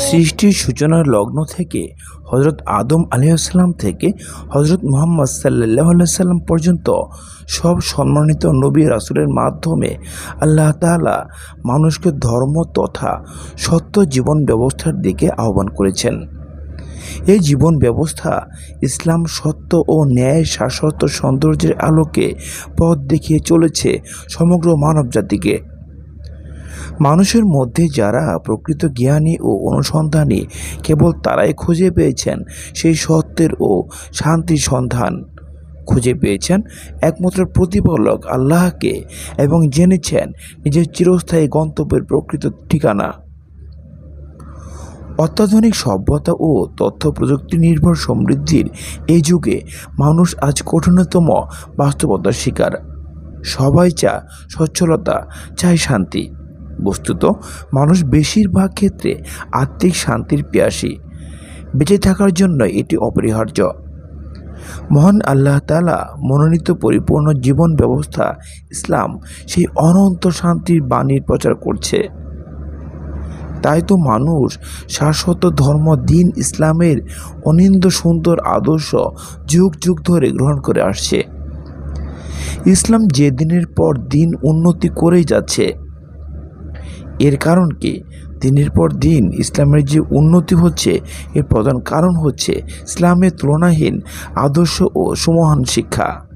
সৃষ্টির সূচনার লগ্ন থেকে হজরত আদম আলিয়াল্লাম থেকে হজরত মোহাম্মদ সাল্লাহ সাল্লাম পর্যন্ত সব সম্মানিত নবী রাসুলের মাধ্যমে আল্লাহ তাআলা মানুষকে ধর্ম তথা সত্য জীবন ব্যবস্থার দিকে আহ্বান করেছেন। এই জীবন ব্যবস্থা ইসলাম সত্য ও ন্যায় শাশ্বত সৌন্দর্যের আলোকে পথ দেখিয়ে চলেছে সমগ্র মানবজাতিকে। মানুষের মধ্যে যারা প্রকৃত জ্ঞানী ও অনুসন্ধানী, কেবল তারাই খুঁজে পেয়েছেন সেই সত্যের ও শান্তির সন্ধান। খুঁজে পেয়েছেন একমাত্র প্রতিপালক আল্লাহকে এবং জেনেছেন নিজের চিরস্থায়ী গন্তব্যের প্রকৃত ঠিকানা। অত্যাধুনিক সভ্যতা ও তথ্য প্রযুক্তি নির্ভর সমৃদ্ধির এই যুগে মানুষ আজ কঠিনতম বাস্তবতার শিকার। সবাই চা সচ্ছলতা, চায় শান্তি। বস্তুত মানুষ বেশিরভাগ ক্ষেত্রে আত্মিক শান্তির পিয়াসী। বেঁচে থাকার জন্য এটি অপরিহার্য। মহান আল্লাহ তালা মনোনীত পরিপূর্ণ জীবন ব্যবস্থা ইসলাম সেই অনন্ত শান্তির বাণীর প্রচার করছে। তাই তো মানুষ শাশ্বত ধর্ম দিন ইসলামের অনিন্দ সুন্দর আদর্শ যুগ যুগ ধরে গ্রহণ করে আসছে। ইসলাম যে দিনের পর দিন উন্নতি করেই যাচ্ছে। এর কারণ কি? দিনের পর দিন ইসলামের যে উন্নতি হচ্ছে, এর প্রধান কারণ হচ্ছে ইসলামের তুলনাহীন আদর্শ ও সমহান শিক্ষা।